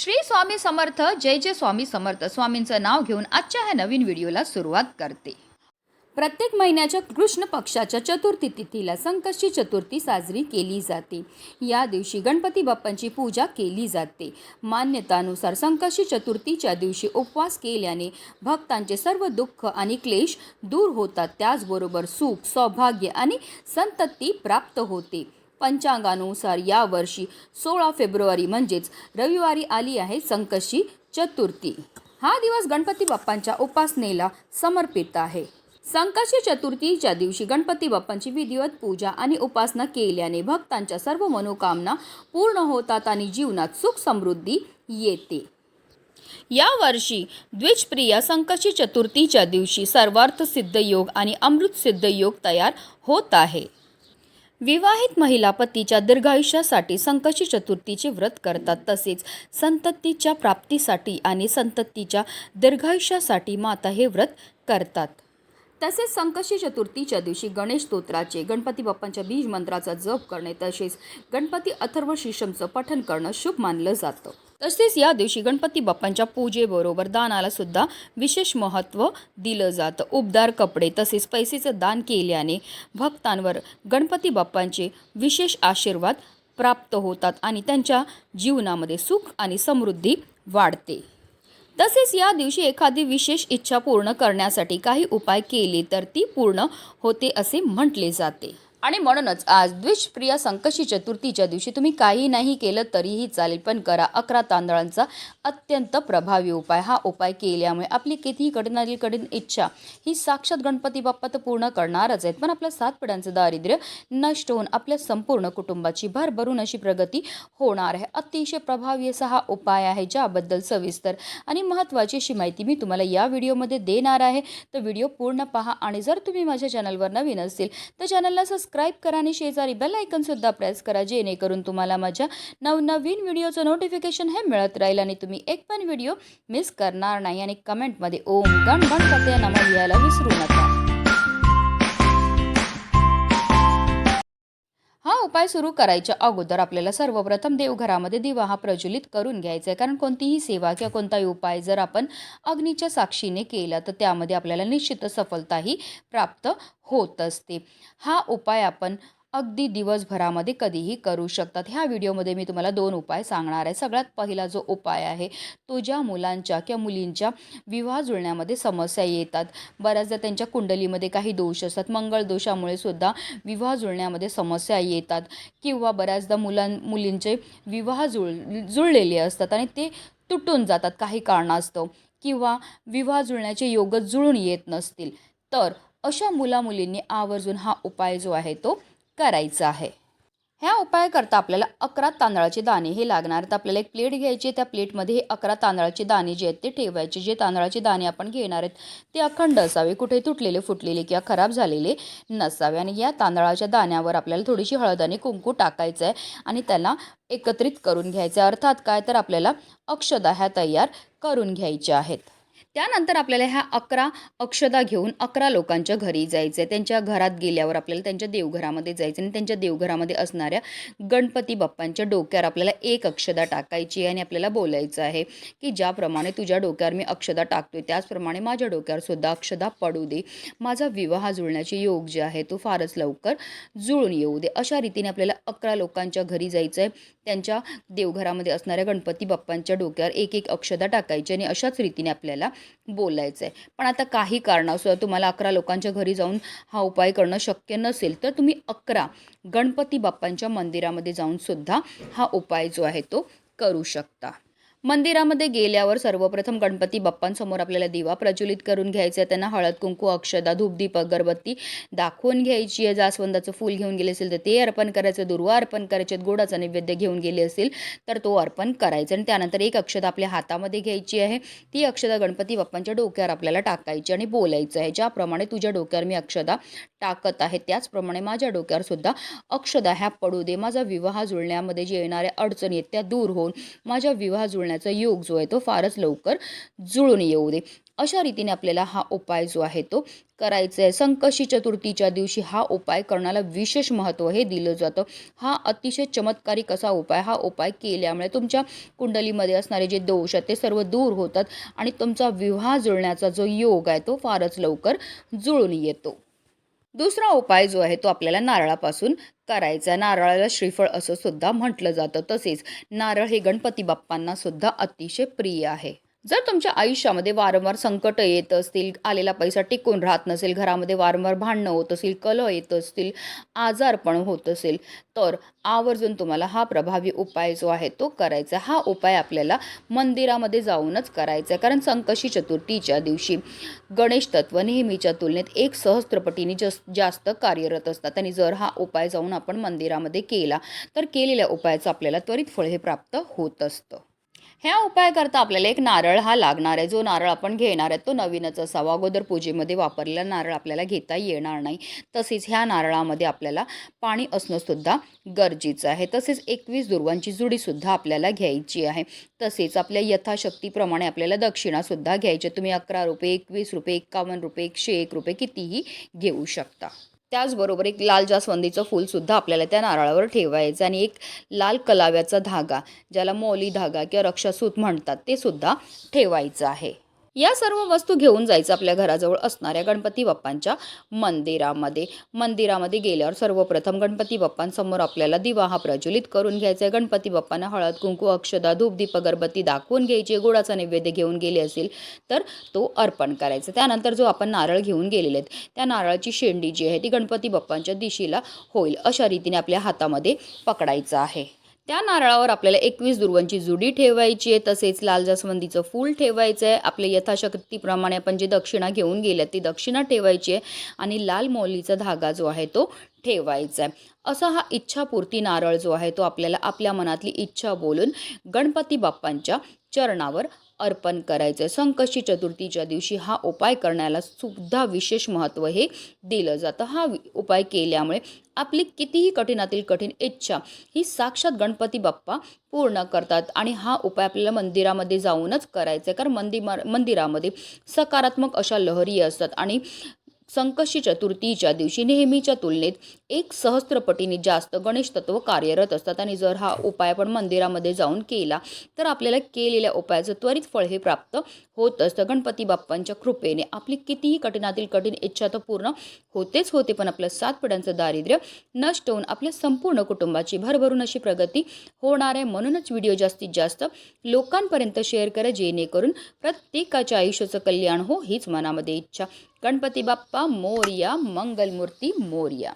श्री स्वामी समर्थ जय जय स्वामी समर्थ. स्वामींचं नाव घेऊन आजच्या ह्या नवीन व्हिडिओला सुरुवात करते. प्रत्येक महिन्याच्या कृष्ण पक्षाच्या चतुर्थी तिथीला संकष्टी चतुर्थी साजरी केली जाते. या दिवशी गणपती बाप्पांची पूजा केली जाते. मान्यतानुसार संकष्टी चतुर्थीच्या दिवशी उपवास केल्याने भक्तांचे सर्व दुःख आणि क्लेश दूर होतात. त्याचबरोबर सुख सौभाग्य आणि संतती प्राप्त होते. पंचांगानुसार यावर्षी सोळा फेब्रुवारी म्हणजेच रविवारी आली आहे संकशी चतुर्थी. हा दिवस गणपती बाप्पांच्या उपासनेला समर्पित आहे. संकष्टी चतुर्थीच्या दिवशी गणपती बाप्पांची विधिवत पूजा आणि उपासना केल्याने भक्तांच्या सर्व मनोकामना पूर्ण होतात आणि जीवनात सुख समृद्धी येते. यावर्षी द्विजप्रिया संकष्टी चतुर्थीच्या दिवशी सर्वार्थ सिद्ध योग आणि अमृत सिद्ध योग तयार होत आहे. विवाहित महिला पतीच्या दीर्घायुष्यासाठी संकशी चतुर्थीचे व्रत करतात. तसेच संततीच्या प्राप्तीसाठी आणि संततीच्या दीर्घायुष्यासाठी माता हे व्रत करतात. तसेच संकशी चतुर्थीच्या दिवशी गणेश स्तोत्राचे गणपती बाप्पांच्या बीज मंत्राचा जप करणे तसेच गणपती अथर्व शिशमचं पठण करणं शुभ मानलं जातं. तसेच या दिवशी गणपती बाप्पांच्या पूजेबरोबर दानाला सुद्धा विशेष महत्त्व दिलं जातं. उबदार कपडे तसेच पैसेचं दान केल्याने भक्तांवर गणपती बाप्पांचे विशेष आशीर्वाद प्राप्त होतात आणि त्यांच्या जीवनामध्ये सुख आणि समृद्धी वाढते. तसेच या दिवशी एखादी विशेष इच्छा पूर्ण करण्यासाठी काही उपाय केले तर ती पूर्ण होते असे म्हटले जाते. आणि म्हणूनच आज द्विषप्रिया संकशी चतुर्थीच्या दिवशी तुम्ही काही नाही केलं तरीही चालेल पण करा अकरा तांदळांचा अत्यंत प्रभावी उपाय. हा उपाय केल्यामुळे आपली कितीही कठीणातील कठीण इच्छा ही साक्षात गणपती बाप्पा तर पूर्ण करणारच आहेत. पण आपल्या सात पिढ्यांचं दारिद्र्य नष्ट होऊन आपल्या संपूर्ण कुटुंबाची भरभरून अशी प्रगती होणार आहे. अतिशय प्रभावी असा हा उपाय आहे ज्याबद्दल सविस्तर आणि महत्त्वाची अशी माहिती मी तुम्हाला या व्हिडिओमध्ये देणार आहे. तर व्हिडिओ पूर्ण पहा आणि जर तुम्ही माझ्या चॅनलवर नवीन असेल तर चॅनलला सबस्क्राईब करा आणि शेजारी बेल आयकनसुद्धा प्रेस करा जेणेकरून तुम्हाला माझ्या नवनवीन व्हिडिओचं नोटिफिकेशन हे मिळत राहील आणि तुम्ही एक पण व्हिडिओ मिस करणार नाही. आणि कमेंटमध्ये ओम गण गणपती नमः लिहायला विसरू नका. हा उपाय सुरू करायच्या अगोदर आपल्याला सर्वप्रथम देवघरामध्ये दिवा हा प्रज्वलित करून घ्यायचा आहे. कारण कोणतीही सेवा किंवा कोणताही उपाय जर आपण अग्नीच्या साक्षीने केला तर त्यामध्ये आपल्याला निश्चित सफलताही प्राप्त होत असते. हा उपाय आपण अगदी दिवसभरामध्ये कधीही करू शकतात. ह्या व्हिडिओमध्ये मी तुम्हाला दोन उपाय सांगणार आहे. सगळ्यात पहिला जो उपाय आहे तो ज्या मुलांच्या किंवा मुलींच्या विवाह जुळण्यामध्ये समस्या येतात. बऱ्याचदा त्यांच्या कुंडलीमध्ये काही दोष असतात मंगळ दोषामुळे सुद्धा विवाह जुळण्यामध्ये समस्या येतात किंवा बऱ्याचदा मुलां मुलींचे विवाह जुळ जुळलेले असतात आणि ते तुटून जातात काही कारणास्तव किंवा विवाह जुळण्याचे योग जुळून येत नसतील. तर अशा मुलामुलींनी आवर्जून हा उपाय जो आहे तो करायचं आहे. ह्या उपाय करता आपल्याला अकरा तांदळाचे दाणे हे लागणार तर आपल्याला एक प्लेट घ्यायची त्या प्लेटमध्ये हे अकरा तांदळाचे दाणे जे आहेत ते ठेवायचे. जे तांदळाचे दाणे आपण घेणार आहेत ते अखंड असावे. कुठे तुटलेले फुटलेले किंवा खराब झालेले नसावे. आणि या तांदळाच्या दाण्यावर आपल्याला थोडीशी हळद आणि कुंकू टाकायचं आहे आणि त्याला एकत्रित करून घ्यायचं आहे. अर्थात काय? तर आपल्याला अक्षदा ह्या तयार करून घ्यायच्या आहेत. त्यानंतर आपल्याला ह्या अकरा अक्षदा घेऊन अकरा लोकांच्या घरी जायचं आहे त्यांच्या घरात गेल्यावर आपल्याला त्यांच्या देवघरामध्ये जायचं आणि त्यांच्या देवघरामध्ये असणाऱ्या गणपती बाप्पांच्या डोक्यावर आपल्याला एक अक्षदा टाकायची आहे आणि आपल्याला बोलायचं आहे की ज्याप्रमाणे तुझ्या डोक्यावर मी अक्षदा टाकतोय त्याचप्रमाणे माझ्या डोक्यावर सुद्धा अक्षदा पडू दे. माझा विवाह जुळण्याचे योग जे आहे तो फारच लवकर जुळून येऊ दे. अशा रीतीने आपल्याला अकरा लोकांच्या घरी जायचं आहे त्यांच्या देवघरामध्ये असणाऱ्या गणपती बाप्पांच्या डोक्यावर एक एक अक्षदा टाकायची आणि अशाच रीतीने आपल्याला बोलायचं आहे पण आता काही कारणासुद्धा तुम्हाला अकरा लोकांच्या घरी जाऊन हा उपाय करणं शक्य नसेल तर तुम्ही अकरा गणपती बाप्पांच्या मंदिरामध्ये जाऊन सुद्धा हा उपाय जो आहे तो करू शकता. मंदिरामध्ये गेल्यावर सर्वप्रथम गणपती बाप्पांसमोर आपल्याला दिवा प्रज्वलित करून घ्यायचा आहे. त्यांना हळद कुंकू अक्षदा धूपदीप अगरबत्ती दाखवून घ्यायची आहे. जास्वंदाचं फूल घेऊन गेले असेल तर ते अर्पण करायचं दुर्वा अर्पण करायचे गोडाचा नैवेद्य घेऊन गेले असेल तर तो अर्पण करायचा आणि त्यानंतर एक अक्षदा आपल्या हातामध्ये घ्यायची आहे. ती अक्षदा गणपती बाप्पांच्या डोक्यावर आपल्याला टाकायची आणि बोलायचं आहे. ज्याप्रमाणे तुझ्या डोक्यावर मी अक्षदा टाकत आहे त्याचप्रमाणे माझ्या डोक्यावर सुद्धा अक्षदा ह्या पडू दे. माझा विवाह जुळण्यामध्ये जे येणाऱ्या अडचणी आहेत त्या दूर होऊन माझ्या विवाह जुळण्या जुळण्याचा योग जो आहे तो फारच लवकर जुळून येऊ दे. अशा रीतीने आपल्याला हा उपाय जो आहे तो करायचा आहे. संकष्टी चतुर्थीच्या दिवशी हा उपाय करण्याला विशेष महत्त्व हे दिलं जातं. हा अतिशय चमत्कारिक असा उपाय हा उपाय केल्यामुळे तुमच्या कुंडलीमध्ये असणारे जे दोष आहेत ते सर्व दूर होतात आणि तुमचा विवाह जुळण्याचा जो योग आहे तो फारच लवकर जुळून येतो. दुसरा उपाय जो आहे तो आपल्याला नारळापासून करायचा नारळाला श्रीफळ असं सुद्धा म्हटलं जातं. तसेच नारळ हे गणपती बाप्पांना सुद्धा अतिशय प्रिय आहे. जर तुमच्या आयुष्यामध्ये वारंवार संकट येत असतील आलेला पैसा टिकून राहत नसेल घरामध्ये वारंवार भांडणं होत असेल कलह येत असतील आजारपण होत असेल तर आवर्जून तुम्हाला हा प्रभावी उपाय जो आहे तो करायचा हा उपाय आपल्याला मंदिरामध्ये जाऊनच करायचा आहे. कारण संकशी चतुर्थीच्या दिवशी गणेश तत्व नेहमीच्या तुलनेत एक सहस्त्रपटीने जस जास्त कार्यरत असतात. आणि जर हा उपाय जाऊन आपण मंदिरामध्ये केला तर केलेल्या उपायाचं आपल्याला त्वरित फळ हे प्राप्त होत असतं. ह्या उपाय करता आपल्याला एक नारळ हा लागणार आहे. जो नारळ आपण घेणार आहे तो नवीनच असावा. अगोदर पूजेमध्ये वापरलेला नारळ आपल्याला घेता येणार नाही. तसेच ह्या नारळामध्ये आपल्याला पाणी असणंसुद्धा गरजेचं आहे. तसेच एकवीस दुर्वांची जुडीसुद्धा आपल्याला घ्यायची आहे. तसेच आपल्या यथाशक्तीप्रमाणे आपल्याला दक्षिणासुद्धा घ्यायची आहे. तुम्ही अकरा रुपये एकवीस रुपये एक्कावन्न रुपये एकशे एक रुपये कितीही घेऊ शकता. त्याचबरोबर एक लाल जास्वंदीचं फूलसुद्धा आपल्याला त्या नारळावर ठेवायचं आणि एक लाल कलाव्याचा धागा ज्याला मौली धागा किंवा रक्षासूत म्हणतात ते सुद्धा ठेवायचं आहे. या सर्व वस्तू घेऊन जायचं आपल्या घराजवळ असणाऱ्या गणपती बाप्पांच्या मंदिरामध्ये. मंदिरामध्ये गेल्यावर सर्वप्रथम गणपती बाप्पांसमोर आपल्याला दिवा हा प्रज्वलित करून घ्यायचा आहे. गणपती बाप्पांना हळद कुंकू अक्षदा धूप दीप अगरबत्ती दाखवून घ्यायची आहे. गोडाचा नैवेद्य घेऊन गेले असेल तर तो अर्पण करायचा. त्यानंतर जो आपण नारळ घेऊन गेलेले आहेत त्या नारळाची शेंडी जी आहे ती गणपती बाप्पांच्या दिशेला होईल अशा रीतीने आपल्या हातामध्ये पकडायचं आहे. त्या नारळावर आपल्याला एकवीस दुर्वांची जुडी ठेवायची आहे. तसेच लाल जास्वंदीचं फूल ठेवायचं आहे. आपल्या यथाशक्तीप्रमाणे आपण जी दक्षिणा घेऊन गेल्या ती दक्षिणा ठेवायची आहे आणि लाल मौलीचा धागा जो आहे तो ठेवायचा आहे. असा हा इच्छापूर्ती नारळ जो आहे तो आपल्याला आपल्या मनातली इच्छा बोलून गणपती बाप्पांच्या चरणावर अर्पण करायचं आहे संकष्टी चतुर्थीच्या दिवशी हा उपाय करण्याला सुद्धा विशेष महत्त्व हे दिलं जातं. हा उपाय केल्यामुळे आपली कितीही कठीणातील कठीण इच्छा ही साक्षात गणपती बाप्पा पूर्ण करतात आणि हा उपाय आपल्याला मंदिरामध्ये जाऊनच करायचा आहे कारण मंदिर मंदिरामध्ये सकारात्मक अशा लहरी असतात आणि संकष्टी चतुर्थीच्या दिवशी नेहमीच्या तुलनेत एक सहस्त्रपटीने जास्त गणेश तत्व कार्यरत असतात. आणि जर हा उपाय आपण मंदिरामध्ये जाऊन केला तर आपल्याला केलेल्या उपायाचं त्वरित फळ हे प्राप्त होत असतं. गणपती बाप्पांच्या कृपेने आपली कितीही कठीणातील कठीण इच्छा तर पूर्ण होतेच होते पण आपलं सात पिढ्यांचं दारिद्र्य नष्ट होऊन आपल्या संपूर्ण कुटुंबाची भरभरून अशी प्रगती होणार आहे. म्हणूनच व्हिडिओ जास्तीत जास्त लोकांपर्यंत शेअर करा जेणेकरून प्रत्येकाच्या आयुष्याचं कल्याण हो हीच मनामध्ये इच्छा. गणपती बाप्पा मोर्या मंगलमूर्ती मोर्या